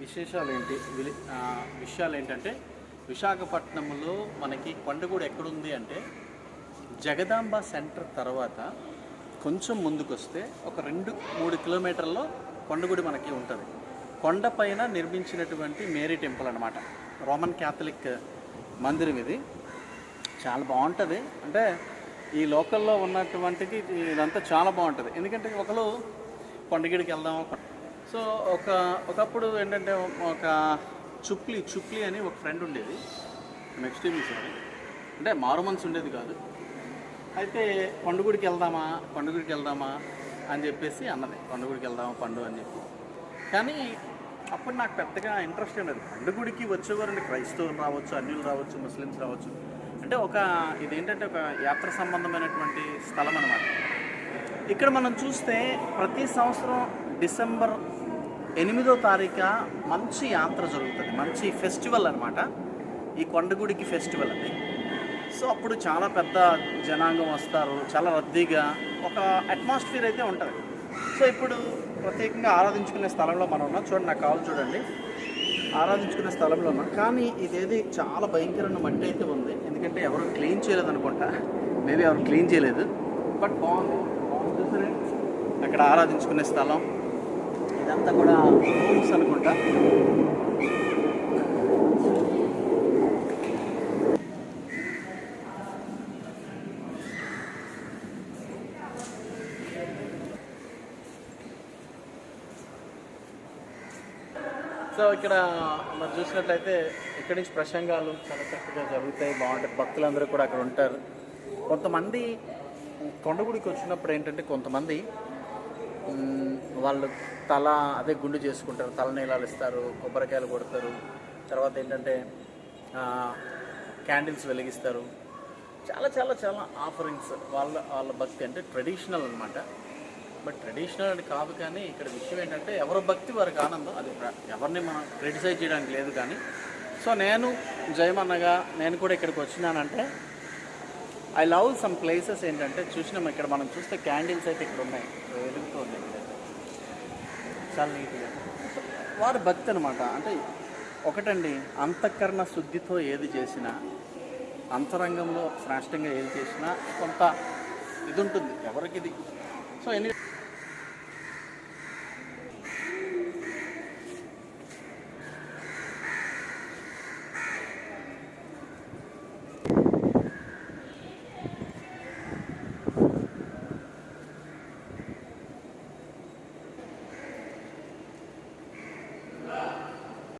విశేషాలు ఏంటి విలి- విషయాలు ఏంటంటే విశాఖపట్నంలో మనకి కొండగూడు ఎక్కడుంది అంటే జగదాంబ సెంటర్ తర్వాత కొంచెం ముందుకొస్తే ఒక రెండు మూడు కిలోమీటర్లో కొండగుడి మనకి ఉంటుంది. కొండపైన నిర్మించినటువంటి మేరీ టెంపుల్ అనమాట రోమన్ క్యాథలిక్ మందిరం ఇది. చాలా బాగుంటుంది. అంటే ఈ లోకల్లో ఉన్నటువంటిది ఇదంతా చాలా బాగుంటుంది. ఎందుకంటే ఒకరు కొండగిడికి వెళ్దాం సో ఒక ఒకప్పుడు ఏంటంటే ఒక చుప్లి చుప్లి అని ఒక ఫ్రెండ్ ఉండేది. నెక్స్ట్ సారీ అంటే మారు మనసు ఉండేది కాదు. అయితే పండుగడికి వెళ్దామా పండుగడికి వెళ్దామా అని చెప్పేసి అన్నది. పండుగడికి వెళ్దామా పండు అని చెప్పి. కానీ అప్పుడు నాకు పెద్దగా ఇంట్రెస్ట్ ఉండదు పండుగుడికి వచ్చేవారండి. క్రైస్తవులు రావచ్చు అన్యులు రావచ్చు ముస్లిమ్స్ రావచ్చు. అంటే ఒక ఇదేంటంటే ఒక యాత్ర సంబంధమైనటువంటి స్థలం అనమాట ఇక్కడ మనం చూస్తే ప్రతి సంవత్సరం డిసెంబర్ ఎనిమిదో తారీఖు మంచి యాత్ర జరుగుతుంది. మంచి ఫెస్టివల్ అనమాట ఈ కొండగుడికి ఫెస్టివల్ అది. సో అప్పుడు చాలా పెద్ద జనాంగం వస్తారు. చాలా రద్దీగా ఒక అట్మాస్ఫియర్ అయితే ఉంటుంది. సో ఇప్పుడు ప్రత్యేకంగా ఆరాధించుకునే స్థలంలో మనం ఉన్నాం. చూడండి నాకు కావాలి చూడండి. ఆరాధించుకునే స్థలంలో ఉన్నాం. కానీ ఇదేది చాలా భయంకరమైన మట్టి అయితే ఉంది. ఎందుకంటే ఎవరు క్లీన్ చేయలేదు అనుకుంటా. మేబీ ఎవరు క్లీన్ చేయలేదు. బట్ బాగుంది. బాగుంది. అక్కడ ఆరాధించుకునే స్థలం. ఇదంతా కూడా రూమ్స్ అనుకుంటా. సో ఇక్కడ మరి చూసినట్లయితే ఇక్కడి నుంచి ప్రసంగాలు చాలా చక్కగా జరుగుతాయి. బాగుంటాయి భక్తులందరూ కూడా అక్కడ ఉంటారు. కొంతమంది కొండగుడికి వచ్చినప్పుడు ఏంటంటే కొంతమంది వాళ్ళు తల అదే గుండు చేసుకుంటారు. తల నీలాలు ఇస్తారు కొబ్బరికాయలు కొడతారు. తర్వాత ఏంటంటే క్యాండిల్స్ వెలిగిస్తారు. చాలా చాలా చాలా ఆఫరింగ్స్ వాళ్ళ వాళ్ళ భక్తి అంటే ట్రెడిషనల్ అనమాట బట్ ట్రెడిషనల్ అని కాదు కానీ ఇక్కడ విషయం ఏంటంటే ఎవరి భక్తి వారికి ఆనందం. అది ఎవరిని మనం క్రిటిసైజ్ చేయడానికి లేదు కానీ. సో నేను జయమన్నగా నేను కూడా ఇక్కడికి వచ్చినానంటే ఐ లవ్ సమ్ ప్లేసెస్ ఏంటంటే చూసినాం ఇక్కడ మనం చూస్తే క్యాండిల్స్ అయితే ఇక్కడ ఉన్నాయి. వెలుగుతూ చాలా నీట్గా వారి భక్తి అనమాట అంటే ఒకటండి అంతఃకరణ శుద్ధితో ఏది చేసినా అంతరంగంలో శ్రేష్టంగా ఏది చేసినా కొంత ఇది ఉంటుంది ఎవరికి ఇది? సో ఎన్ని